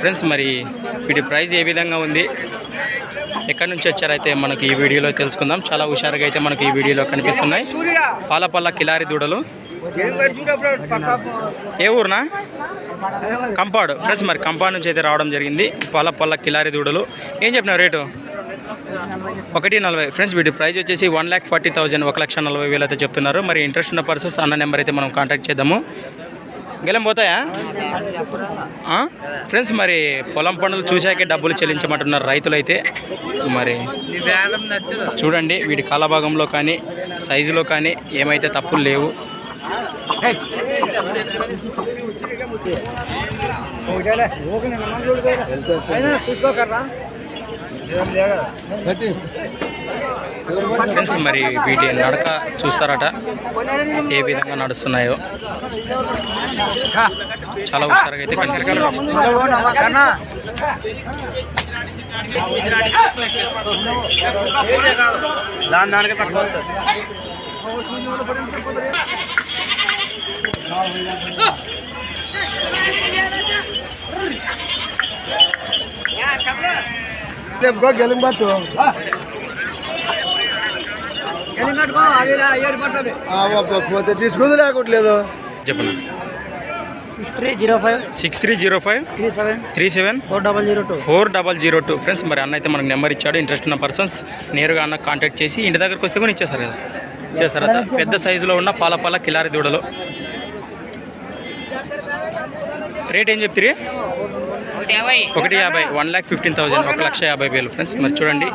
Friends మరి వీటి price ఏ విధంగా ఉంది? ఎక్కడి నుంచి వచ్చారైతే మనకి ఈ వీడియోలో తెలుసుకుందాం. చాలా హుషారుగా అయితే మనకు ఈ వీడియోలో కనిపిస్తున్నాయి. పాలపల్ల కిలారి దూడలు. ఏ ఊరునా? కంపాడు. ఫ్రెండ్స్ మరి కంపాడు నుంచి అయితే రావడం జరిగింది. పాలపల్ల కిలారి దూడలు. ఏం చెప్పినావు రేటు? ఒకటి నలభై. ఫ్రెండ్స్ వీటి ప్రైస్ వచ్చేసి వన్ ల్యాక్ ఫార్టీ థౌజండ్ ఒక లక్ష నలభై వేలు అయితే చెప్తున్నారు. మరి ఇంట్రెస్ట్ ఉన్న పర్సన్స్ అన్న నెంబర్ అయితే మనం కాంటాక్ట్ చేద్దాము. గెలం పోతాయా? ఫ్రెండ్స్ మరి పొలం పనులు చూశాకే డబ్బులు చెల్లించమంటున్నారు రైతులైతే. మరి చూడండి వీటి కాలభాగంలో కానీ సైజులో కానీ ఏమైతే తప్పులు లేవు. ఫ్రెండ్స్ మరి వీటి నడక చూస్తారట. ఏ విధంగా నడుస్తున్నాయో. చాలా హుషారుగా అయితే కనిపిస్తున్నాయి దాని దానికి తక్కువ వస్తుంది. పోతే తీసుకుంది లేకట్లేదు. చెప్పండి six three zero five. Six three zero five. Three seven. Three seven. Four double zero two. Four double zero two. Friends మరి అన్న అయితే మనకు నెంబర్ ఇచ్చాడు. ఇంట్రెస్ట్ ఉన్న పర్సన్స్ నేరుగా అన్న కాంటాక్ట్ చేసి ఇంటి దగ్గరకు వస్తే కూడా ఇచ్చేస్తారు కదా. ఇచ్చేస్తారు కదా పెద్ద సైజులో ఉన్న పాల పాల కిలారి దూడలు. రేట్ ఏం చెప్తారు? ఒకటి యాభై. వన్ ల్యాక్ ఫిఫ్టీన్ థౌసండ్ ఒక లక్ష యాభై వేలు. ఫ్రెండ్స్ మరి చూడండి.